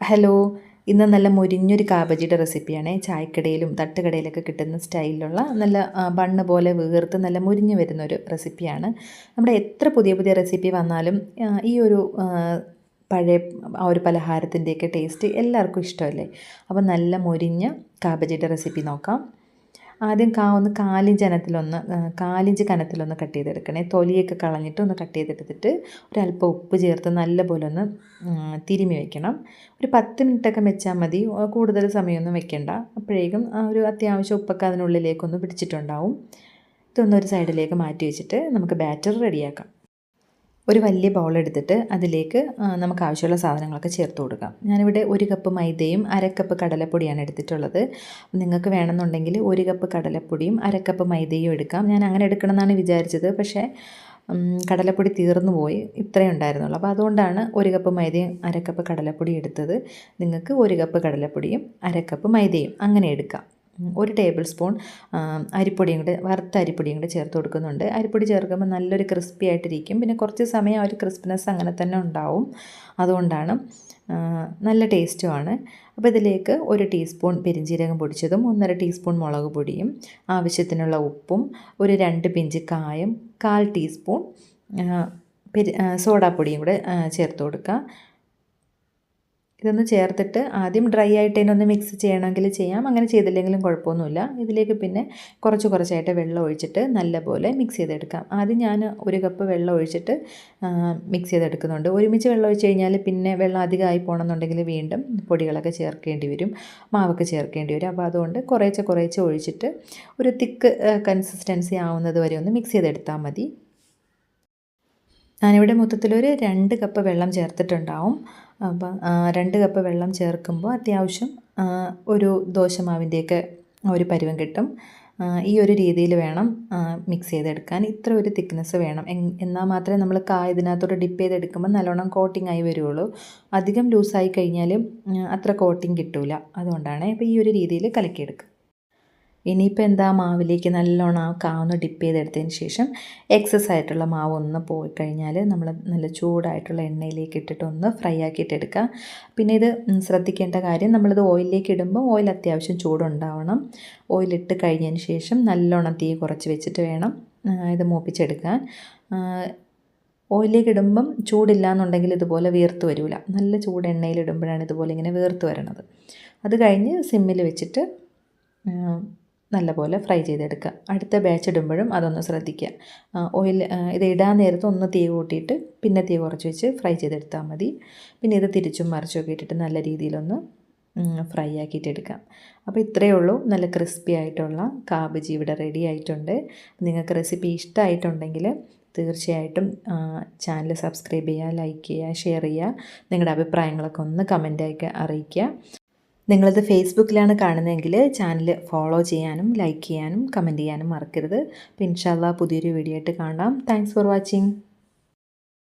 Hello ഇന്ന് നല്ല മുരിഞ്ഞൊരു കാബജിയുടെ റെസിപ്പിയാണ്. ചായക്കടയിലും തട്ടുകടയിലൊക്കെ കിട്ടുന്ന സ്റ്റൈലിലുള്ള നല്ല ബണ്ണ് പോലെ വീർത്ത് നല്ല മുരിഞ്ഞ് വരുന്നൊരു റെസിപ്പിയാണ്. നമ്മുടെ എത്ര പുതിയ പുതിയ റെസിപ്പി വന്നാലും ഈ ഒരു പഴയ ആ ഒരു പലഹാരത്തിന്റെയൊക്കെ ടേസ്റ്റ് എല്ലാവർക്കും ഇഷ്ടമല്ലേ? അപ്പോൾ നല്ല മുരിഞ്ഞ കാബജിയുടെ റെസിപ്പി നോക്കാം. ആദ്യം കാ ഒന്ന് കാലിഞ്ച് അനത്തിലൊന്ന് കാലിഞ്ച് കനത്തിലൊന്ന് കട്ട് ചെയ്തെടുക്കണേ. തൊലിയൊക്കെ കളഞ്ഞിട്ട് ഒന്ന് കട്ട് ചെയ്തെടുത്തിട്ട് ഒരല്പം ഉപ്പ് ചേർത്ത് നല്ലപോലെ ഒന്ന് തിരുമി വെക്കണം. ഒരു പത്ത് മിനിറ്റൊക്കെ വെച്ചാൽ മതി. കൂടുതൽ സമയമൊന്നും വെക്കണ്ട. അപ്പോഴേക്കും ഒരു അത്യാവശ്യം ഉപ്പൊക്കെ അതിനുള്ളിലേക്കൊന്ന് പിടിച്ചിട്ടുണ്ടാവും. ഇതൊന്നൊരു സൈഡിലേക്ക് മാറ്റി വെച്ചിട്ട് നമുക്ക് ബാറ്റർ റെഡിയാക്കാം. ഒരു വലിയ ബൗൾ എടുത്തിട്ട് അതിലേക്ക് നമുക്ക് ആവശ്യമുള്ള സാധനങ്ങളൊക്കെ ചേർത്ത് കൊടുക്കാം. ഞാനിവിടെ ഒരു കപ്പ് മൈദയും അര കപ്പ് കടലപ്പൊടിയാണ് എടുത്തിട്ടുള്ളത്. നിങ്ങൾക്ക് വേണമെന്നുണ്ടെങ്കിൽ ഒരു കപ്പ് കടലപ്പൊടിയും അര കപ്പ് മൈദയും എടുക്കാം. ഞാൻ അങ്ങനെ എടുക്കണമെന്നാണ് വിചാരിച്ചത്. പക്ഷേ കടലപ്പൊടി തീർന്നു പോയി. ഇത്രയേ ഉണ്ടായിരുന്നുള്ളൂ. അപ്പോൾ അതുകൊണ്ടാണ് ഒരു കപ്പ് മൈദയും അര കപ്പ് കടലപ്പൊടി എടുത്തത്. നിങ്ങൾക്ക് ഒരു കപ്പ് കടലപ്പൊടിയും അര കപ്പ് മൈദയും അങ്ങനെ എടുക്കാം. ഒരു ടേബിൾ സ്പൂൺ അരിപ്പൊടിയും കൂടെ വറുത്ത അരിപ്പൊടിയും കൂടെ ചേർത്ത് കൊടുക്കുന്നുണ്ട്. അരിപ്പൊടി ചേർക്കുമ്പോൾ നല്ലൊരു ക്രിസ്പി ആയിട്ടിരിക്കും. പിന്നെ കുറച്ച് സമയം ഒരു ക്രിസ്പിനെസ് അങ്ങനെ തന്നെ ഉണ്ടാവും. അതുകൊണ്ടാണ് നല്ല ടേസ്റ്റുമാണ് അപ്പോൾ ഇതിലേക്ക് ഒരു ടീസ്പൂൺ പെരിഞ്ജീരകം പൊടിച്ചതും ഒന്നര ടീസ്പൂൺ മുളക് പൊടിയും ആവശ്യത്തിനുള്ള ഉപ്പും ഒരു രണ്ട് പിഞ്ച് കായം കാൽ ടീസ്പൂൺ പെരി സോഡാപ്പൊടിയും കൂടെ ചേർത്ത് കൊടുക്കുക. ഇതൊന്ന് ചേർത്തിട്ട് ആദ്യം ഡ്രൈ ആയിട്ട് ഇതിനൊന്ന് മിക്സ് ചെയ്യണമെങ്കിൽ ചെയ്യാം. അങ്ങനെ ചെയ്തില്ലെങ്കിലും കുഴപ്പമൊന്നുമില്ല. ഇതിലേക്ക് പിന്നെ കുറച്ച് കുറച്ചായിട്ട് വെള്ളം ഒഴിച്ചിട്ട് നല്ലപോലെ മിക്സ് ചെയ്തെടുക്കാം. ആദ്യം ഞാൻ ഒരു കപ്പ് വെള്ളം ഒഴിച്ചിട്ട് മിക്സ് ചെയ്തെടുക്കുന്നുണ്ട്. ഒരുമിച്ച് വെള്ളം ഒഴിച്ച് കഴിഞ്ഞാൽ പിന്നെ വെള്ളം അധികമായി പോകണമെന്നുണ്ടെങ്കിൽ വീണ്ടും പൊടികളൊക്കെ ചേർക്കേണ്ടി വരും. മാവൊക്കെ ചേർക്കേണ്ടി വരും. അപ്പോൾ അതുകൊണ്ട് കുറേശ്ശെ കുറേശ്ശെ ഒഴിച്ചിട്ട് ഒരു തിക്ക് കൺസിസ്റ്റൻസി ആവുന്നത് വരെ ഒന്ന് മിക്സ് ചെയ്തെടുത്താൽ മതി. ഞാനിവിടെ മൊത്തത്തിലൊരു രണ്ട് കപ്പ് വെള്ളം ചേർത്തിട്ടുണ്ടാവും. അപ്പം രണ്ട് കപ്പ് വെള്ളം ചേർക്കുമ്പോൾ അത്യാവശ്യം ഒരു ദോശമാവിന്റെയൊക്കെ ഒരു പരുവം കിട്ടും. ഈ ഒരു രീതിയിൽ വേണം മിക്സ് ചെയ്തെടുക്കാൻ. ഇത്ര ഒരു തിക്നെസ് വേണം. എന്നാൽ മാത്രമേ നമ്മൾ കാ ഇതിനകത്തോട്ട് ഡിപ്പ് ചെയ്തെടുക്കുമ്പോൾ നല്ലോണം കോട്ടിംഗ് ആയി വരുള്ളൂ. അധികം ലൂസായി കഴിഞ്ഞാൽ അത്ര കോട്ടിംഗ് കിട്ടൂല. അതുകൊണ്ടാണ് ഇപ്പോൾ ഈ ഒരു രീതിയിൽ കലക്കിയെടുക്കുക. ഇനിയിപ്പോൾ എന്താ മാവിലേക്ക് നല്ലോണം ആ കാവൊന്ന് ഡിപ്പ് ചെയ്തെടുത്തതിന് ശേഷം എക്സസ് ആയിട്ടുള്ള മാവ് ഒന്ന് പോയി കഴിഞ്ഞാൽ നമ്മൾ നല്ല ചൂടായിട്ടുള്ള എണ്ണയിലേക്ക് ഇട്ടിട്ട് ഒന്ന് ഫ്രൈ ആക്കിയിട്ട് എടുക്കുക. പിന്നെ ഇത് ശ്രദ്ധിക്കേണ്ട കാര്യം നമ്മളിത് ഓയിലിലേക്ക് ഇടുമ്പോൾ ഓയിൽ അത്യാവശ്യം ചൂടുണ്ടാവണം. ഓയിലിട്ട് കഴിഞ്ഞതിന് ശേഷം നല്ലോണം തീ കുറച്ച് വെച്ചിട്ട് വേണം ഇത് മൂപ്പിച്ചെടുക്കാൻ. ഓയിലേക്ക് ഇടുമ്പം ചൂടില്ല എന്നുണ്ടെങ്കിൽ ഇതുപോലെ വീർത്ത് വരില്ല നല്ല ചൂട് എണ്ണയിൽ ഇടുമ്പോഴാണ് ഇതുപോലെ ഇങ്ങനെ വീർത്ത് വരണത്. അത് കഴിഞ്ഞ് സിമ്മിൽ വെച്ചിട്ട് നല്ലപോലെ ഫ്രൈ ചെയ്തെടുക്കുക. അടുത്ത ബാച്ച് ഇടുമ്പോഴും അതൊന്ന് ശ്രദ്ധിക്കുക. ഓയിൽ ഇത് ഇടാൻ നേരത്ത് ഒന്ന് തീ കൂട്ടിയിട്ട് പിന്നെ തീ കുറച്ച് വെച്ച് ഫ്രൈ ചെയ്തെടുത്താൽ മതി. പിന്നെ ഇത് തിരിച്ചും മറിച്ചും ഒക്കെ ഇട്ടിട്ട് നല്ല രീതിയിലൊന്ന് ഫ്രൈ ആക്കിയിട്ട് എടുക്കാം. അപ്പോൾ ഇത്രയേ ഉള്ളൂ. നല്ല ക്രിസ്പി ആയിട്ടുള്ള കാബജി ഇവിടെ റെഡി ആയിട്ടുണ്ട്. നിങ്ങൾക്ക് റെസിപ്പി ഇഷ്ടമായിട്ടുണ്ടെങ്കിൽ തീർച്ചയായിട്ടും ചാനൽ സബ്സ്ക്രൈബ് ചെയ്യുക ലൈക്ക് ചെയ്യുക ഷെയർ ചെയ്യുക. നിങ്ങളുടെ അഭിപ്രായങ്ങളൊക്കെ ഒന്ന് കമന്റായിട്ട് അറിയിക്കുക. നിങ്ങളിത് ഫേസ്ബുക്കിലാണ് കാണുന്നതെങ്കിൽ ചാനൽ ഫോളോ ചെയ്യാനും ലൈക്ക് ചെയ്യാനും കമന്റ് ചെയ്യാനും മറക്കരുത്. അപ്പോൾ പുതിയൊരു വീഡിയോ ആയിട്ട് കാണാം. Thanks for watching